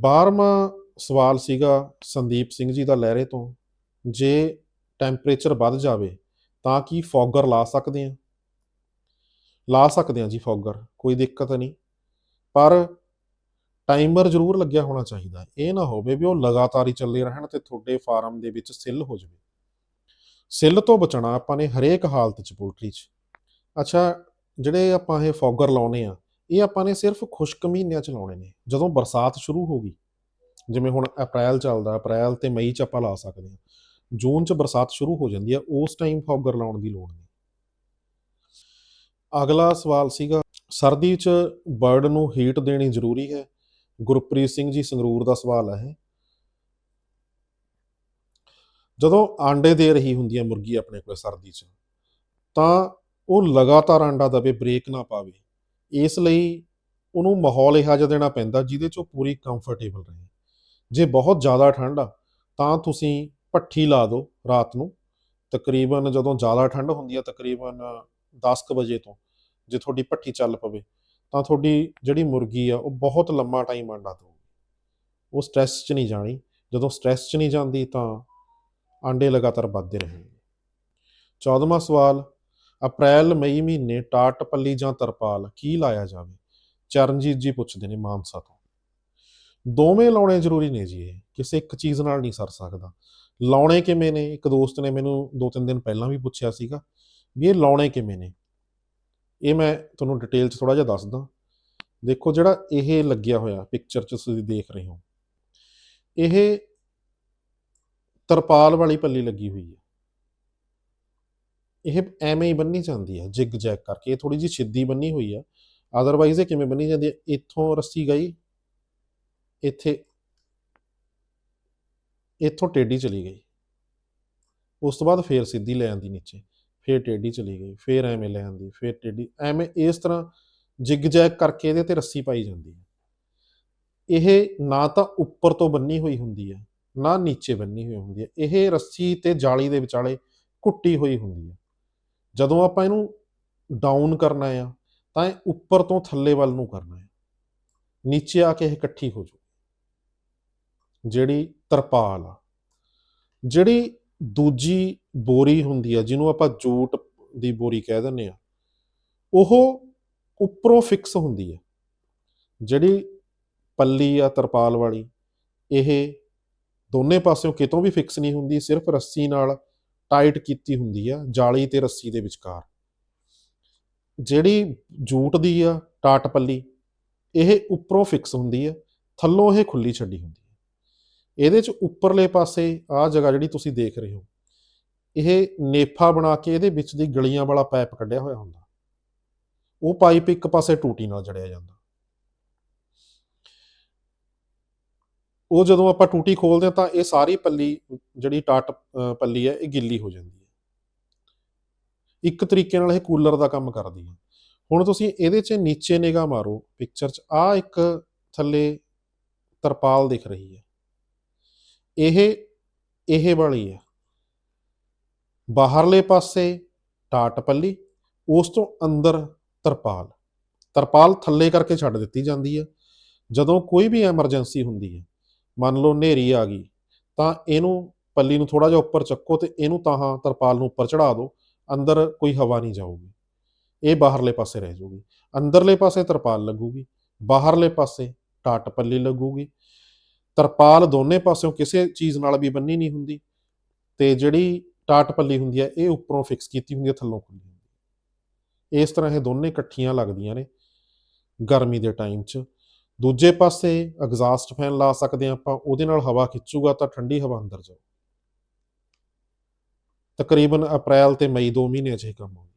12ਵਾਂ ਸਵਾਲ ਸੀਗਾ ਸੰਦੀਪ ਸਿੰਘ ਜੀ ਦਾ ਲਹਿਰੇ ਤੋਂ, ਜੇ ਟੈਂਪਰੇਚਰ ਵੱਧ ਜਾਵੇ ਤਾਂ ਕੀ ਫੌਗਰ ਲਾ ਸਕਦੇ ਆ ਲਾ ਸਕਦੇ ਆ ਜੀ ਫੌਗਰ, ਕੋਈ ਦਿੱਕਤ ਨਹੀਂ। ਪਰ ਟਾਈਮਰ ਜ਼ਰੂਰ ਲੱਗਿਆ ਹੋਣਾ ਚਾਹੀਦਾ, ਇਹ ਨਾ ਹੋਵੇ ਵੀ ਉਹ ਲਗਾਤਾਰ ਹੀ ਚੱਲੇ ਰਹਿਣ ਤੇ ਤੁਹਾਡੇ ਫਾਰਮ ਦੇ ਵਿੱਚ ਸਿੱਲ ਹੋ ਜਾਵੇ। ਸਿੱਲ ਤੋਂ ਬਚਣਾ ਆਪਾਂ ਨੇ ਹਰੇਕ ਹਾਲਤ 'ਚ ਪੋਲਟਰੀ 'ਚ। ਅੱਛਾ, ਜਿਹੜੇ ਆਪਾਂ ਇਹ ਫੌਗਰ ਲਾਉਨੇ ਆ ਇਹ ਆਪਾਂ ਨੇ ਸਿਰਫ ਖੁਸ਼ਕ ਮਹੀਨਿਆਂ 'ਚ ਲਾਉਣੇ ਨੇ, ਜਦੋਂ ਬਰਸਾਤ ਸ਼ੁਰੂ ਹੋ ਗਈ। ਜਿਵੇਂ ਹੁਣ ਅਪ੍ਰੈਲ ਚੱਲਦਾ, ਅਪ੍ਰੈਲ ਤੇ ਮਈ 'ਚ ਆਪਾਂ ਲਾ ਸਕਦੇ ਹਾਂ। ਜੂਨ 'ਚ ਬਰਸਾਤ ਸ਼ੁਰੂ ਹੋ ਜਾਂਦੀ ਹੈ, ਉਸ ਟਾਈਮ ਫੌਗਰ ਲਾਉਣ ਦੀ ਲੋੜ ਨਹੀਂ। ਅਗਲਾ ਸਵਾਲ ਸੀਗਾ, ਸਰਦੀ 'ਚ ਬਰਡ ਨੂੰ ਹੀਟ ਦੇਣੀ ਜ਼ਰੂਰੀ ਹੈ? ਗੁਰਪ੍ਰੀਤ ਸਿੰਘ ਜੀ ਸੰਗਰੂਰ ਦਾ ਸਵਾਲ ਹੈ ਜਦੋਂ ਆਂਡੇ ਦੇ ਰਹੀ ਹੁੰਦੀ ਹੈ ਮੁਰਗੀ ਆਪਣੇ ਕੋਲ ਸਰਦੀ 'ਚ, ਤਾਂ ਉਹ ਲਗਾਤਾਰ ਆਂਡਾ ਦਵੇ, ਬ੍ਰੇਕ ਨਾ ਪਾਵੇ। ਇਸ ਲਈ ਉਹਨੂੰ ਮਾਹੌਲ ਇਹੋ ਜਿਹਾ ਦੇਣਾ ਪੈਂਦਾ ਜਿਹਦੇ 'ਚ ਉਹ ਪੂਰੀ ਕੰਫਰਟੇਬਲ ਰਹੇ। ਜੇ ਬਹੁਤ ਜ਼ਿਆਦਾ ਠੰਡ ਆ, ਤਾਂ ਤੁਸੀਂ ਭੱਠੀ ਲਾ ਦਿਓ ਰਾਤ ਨੂੰ। ਤਕਰੀਬਨ ਜਦੋਂ ਜ਼ਿਆਦਾ ਠੰਡ ਹੁੰਦੀ ਆ, ਤਕਰੀਬਨ 10 ਕੁ ਵਜੇ ਤੋਂ ਜੇ ਤੁਹਾਡੀ ਭੱਠੀ ਚੱਲ ਪਵੇ, ਤਾਂ ਤੁਹਾਡੀ ਜਿਹੜੀ ਮੁਰਗੀ ਆ, ਉਹ ਬਹੁਤ ਲੰਮਾ ਟਾਈਮ ਆਂਡਾ ਦਊਗੀ। ਉਹ ਸਟ੍ਰੈਸ 'ਚ ਨਹੀਂ ਜਾਣੀ। ਜਦੋਂ ਸਟ੍ਰੈਸ 'ਚ ਨਹੀਂ ਜਾਂਦੀ ਤਾਂ ਆਂਡੇ ਲਗਾਤਾਰ ਵੱਧਦੇ ਰਹਿਣਗੇ 14ਵਾਂ ਸਵਾਲ ਅਪ੍ਰੈਲ, ਮਈ ਮਹੀਨੇ ਟਾਟ ਪੱਲੀ ਜਾਂ ਤਰਪਾਲ ਕੀ ਲਾਇਆ ਜਾਵੇ? ਚਰਨਜੀਤ ਜੀ ਪੁੱਛਦੇ ਨੇ ਮਾਨਸਾ ਤੋਂ। ਦੋਵੇਂ ਲਾਉਣੇ ਜ਼ਰੂਰੀ ਨੇ ਜੀ ਇਹ, ਕਿਸੇ ਇੱਕ ਚੀਜ਼ ਨਾਲ ਨਹੀਂ ਸਰ ਸਕਦਾ। ਲਾਉਣੇ ਕਿਵੇਂ ਨੇ? ਇੱਕ ਦੋਸਤ ਨੇ ਮੈਨੂੰ ਦੋ ਤਿੰਨ ਦਿਨ ਪਹਿਲਾਂ ਵੀ ਪੁੱਛਿਆ ਸੀਗਾ ਵੀ ਇਹ ਲਾਉਣੇ ਕਿਵੇਂ ਨੇ? ਇਹ ਮੈਂ ਤੁਹਾਨੂੰ ਡਿਟੇਲ 'ਚ ਥੋੜਾ ਜਿਹਾ ਦੱਸਦਾ। ਦੇਖੋ ਜਿਹੜਾ ਇਹ ਲੱਗਿਆ ਹੋਇਆ ਪਿਕਚਰ 'ਚ ਤੁਸੀਂ ਦੇਖ ਰਹੇ ਹੋ। ਇਹ ਤਰਪਾਲ ਵਾਲੀ ਪੱਲੀ ਲੱਗੀ ਹੋਈ ਹੈ। ਇਹ ਐਵੇਂ ਹੀ ਬੰਨੀ ਜਾਂਦੀ ਹੈ, ਜਿਗ ਜੈਗ ਕਰਕੇ। ਇਹ ਥੋੜੀ ਜਿਹੀ ਸਿੱਧੀ ਬੰਨੀ ਹੋਈ ਆ ਅਦਰਵਾਈਜ਼ ਇਹ ਕਿਵੇਂ ਬੰਨੀ ਜਾਂਦੀ ਹੈ? ਇੱਥੋਂ ਰੱਸੀ ਗਈ, ਇੱਥੇ, ਇੱਥੋਂ ਟੇਢੀ ਚਲੀ ਗਈ। ਉਸ ਤੋਂ ਬਾਅਦ ਫੇਰ ਸਿੱਧੀ ਲੈ ਆਂਦੀ ਨੀਚੇ। ਫੇਰ ਟੇਢੀ ਚਲੀ ਗਈ, ਫੇਰ ਐਵੇਂ ਲੈ ਆਂਦੀ, ਫੇਰ ਟੇਢੀ। ਐਵੇਂ ਇਸ ਤਰ੍ਹਾਂ ਜਿਗ ਜੈਗ ਕਰਕੇ ਇਹਦੇ ਤੇ ਰੱਸੀ ਪਾਈ ਜਾਂਦੀ ਹੈ। ਇਹ ਨਾ ਤਾਂ ਉੱਪਰ ਤੋਂ ਬੰਨੀ ਹੋਈ ਹੁੰਦੀ ਹੈ, ਨਾ ਨੀਚੇ ਬੰਨੀ ਹੋਈ ਹੁੰਦੀ ਹੈ। ਇਹ ਰੱਸੀ ਤੇ ਜਾਲੀ ਦੇ ਵਿਚਾਲੇ ਘੁੱਟੀ ਹੋਈ ਹੁੰਦੀ ਹੈ। ਜਦੋਂ ਆਪਾਂ ਇਹਨੂੰ ਡਾਊਨ ਕਰਨਾ ਆ, ਤਾਂ ਇਹ ਉੱਪਰ ਤੋਂ ਥੱਲੇ ਵੱਲ ਨੂੰ ਕਰਨਾ ਹੈ ਨੀਚੇ ਆ ਕੇ ਇਹ ਇਕੱਠੀ ਹੋ ਜੂ। ਜਿਹੜੀ ਤਰਪਾਲ ਆ। ਜਿਹੜੀ ਦੂਜੀ ਬੋਰੀ ਹੁੰਦੀ ਆ, ਜਿਹਨੂੰ ਆਪਾਂ ਜੂਟ ਦੀ ਬੋਰੀ ਕਹਿ ਦਿੰਦੇ ਆ, ਉਹ ਉੱਪਰੋਂ ਫਿਕਸ ਹੁੰਦੀ ਹੈ ਜਿਹੜੀ ਪੱਲੀ ਆ, ਤਰਪਾਲ ਵਾਲੀ, ਇਹ ਦੋਨੇ ਪਾਸਿਓਂ ਕਿਤੋਂ ਵੀ ਫਿਕਸ ਨਹੀਂ ਹੁੰਦੀ, ਸਿਰਫ ਰੱਸੀ ਨਾਲ ਟਾਈਟ ਕੀਤੀ ਹੁੰਦੀ ਆ ਜਾਲੀ ਤੇ ਰੱਸੀ ਦੇ ਵਿਚਕਾਰ। ਜਿਹੜੀ ਜੂਟ ਦੀ ਆ, ਟਾਟ ਪੱਲੀ, ਇਹ ਉੱਪਰੋਂ ਫਿਕਸ ਹੁੰਦੀ ਆ, ਥੱਲੋਂ ਇਹ ਖੁੱਲੀ ਛੱਡੀ ਹੁੰਦੀ ਹੈ ਇਹਦੇ ਚ ਉੱਪਰਲੇ ਪਾਸੇ ਆ ਜਗ੍ਹਾ ਜਿਹੜੀ ਤੁਸੀਂ ਦੇਖ ਰਹੇ ਹੋ, ਇਹ ਨੇਫਾ ਬਣਾ ਕੇ ਇਹਦੇ ਵਿੱਚ ਦੀ ਗਲੀਆਂ ਵਾਲਾ ਪਾਈਪ ਕੱਢਿਆ ਹੋਇਆ ਹੁੰਦਾ। ਉਹ ਪਾਈਪ ਇੱਕ ਪਾਸੇ ਟੂਟੀ ਨਾਲ ਜੜਿਆ ਜਾਂਦਾ। ਉਹ ਜਦੋਂ ਆਪਾਂ ਟੂਟੀ ਖੋਲਦੇ ਹਾਂ ਤਾਂ ਇਹ ਸਾਰੀ ਪੱਲੀ ਜਿਹੜੀ ਟਾਟ ਅ, ਪੱਲੀ ਹੈ ਇਹ ਗਿੱਲੀ ਹੋ ਜਾਂਦੀ ਹੈ। ਇੱਕ ਤਰੀਕੇ ਨਾਲ ਇਹ ਕੂਲਰ ਦਾ ਕੰਮ ਕਰਦੀ ਹੈ। ਹੁਣ ਤੁਸੀਂ ਇਹਦੇ 'ਚ ਨੀਚੇ ਨਿਗਾਹ ਮਾਰੋ ਪਿਕਚਰ 'ਚ। ਆ ਇੱਕ ਥੱਲੇ ਤਰਪਾਲ ਦਿਖ ਰਹੀ ਹੈ। ਇਹ ਇਹ ਵਾਲੀ ਹੈ। ਬਾਹਰਲੇ ਪਾਸੇ ਟਾਟ ਪੱਲੀ ਉਸ ਤੋਂ ਅੰਦਰ ਤਰਪਾਲ। ਤਰਪਾਲ ਥੱਲੇ ਕਰਕੇ ਛੱਡ ਦਿੱਤੀ ਜਾਂਦੀ ਹੈ। ਜਦੋਂ ਕੋਈ ਵੀ ਐਮਰਜੈਂਸੀ ਹੁੰਦੀ ਹੈ ਮੰਨ ਲਓ ਹਨੇਰੀ ਆ ਗਈ, ਤਾਂ ਇਹਨੂੰ ਪੱਲੀ ਨੂੰ ਥੋੜਾ ਜਿਹਾ ਉੱਪਰ ਚੱਕੋ ਤੇ ਇਹਨੂੰ ਤਾਹਾਂ ਤਰਪਾਲ ਨੂੰ ਉੱਪਰ ਚੜਾ ਦਿਓ, ਅੰਦਰ ਕੋਈ ਹਵਾ ਨਹੀਂ ਜਾਊਗੀ। ਇਹ ਬਾਹਰਲੇ ਪਾਸੇ ਰਹਿ ਜਾਊਗੀ। ਅੰਦਰਲੇ ਪਾਸੇ ਤਰਪਾਲ ਲੱਗੂਗੀ, ਬਾਹਰਲੇ ਪਾਸੇ ਟਾਟ ਪੱਲੀ ਲੱਗੂਗੀ। ਤਰਪਾਲ ਦੋਨੇ ਪਾਸਿਓਂ ਕਿਸੇ ਚੀਜ਼ ਨਾਲ ਵੀ ਬੰਨੀ ਨਹੀਂ ਹੁੰਦੀ ਤੇ ਜਿਹੜੀ ਟਾਟ ਪੱਲੀ ਹੁੰਦੀ ਹੈ, ਇਹ ਉੱਪਰੋਂ ਫਿਕਸ ਕੀਤੀ ਹੁੰਦੀ ਹੈ, ਥੱਲੋਂ ਖੁੱਲੀ ਹੁੰਦੀ ਹੈ। ਇਸ ਤਰ੍ਹਾਂ ਇਹ ਦੋਨੇ ਇਕੱਠੀਆਂ ਲੱਗਦੀਆਂ ਨੇ ਗਰਮੀ ਦੇ ਟਾਈਮ 'ਚ। ਦੂਜੇ ਪਾਸੇ ਐਗਜ਼ਾਸਟ ਫੈਨ ਲਾ ਸਕਦੇ ਹਾਂ ਆਪਾਂ, ਉਹਦੇ ਨਾਲ ਹਵਾ ਖਿੱਚੂਗਾ ਤਾਂ ਠੰਡੀ ਹਵਾ ਅੰਦਰ ਜਾਊ। ਤਕਰੀਬਨ ਅਪ੍ਰੈਲ ਤੇ ਮਈ ਦੋ ਮਹੀਨਿਆਂ 'ਚ ਇਹ ਕੰਮ ਆਉਂਦਾ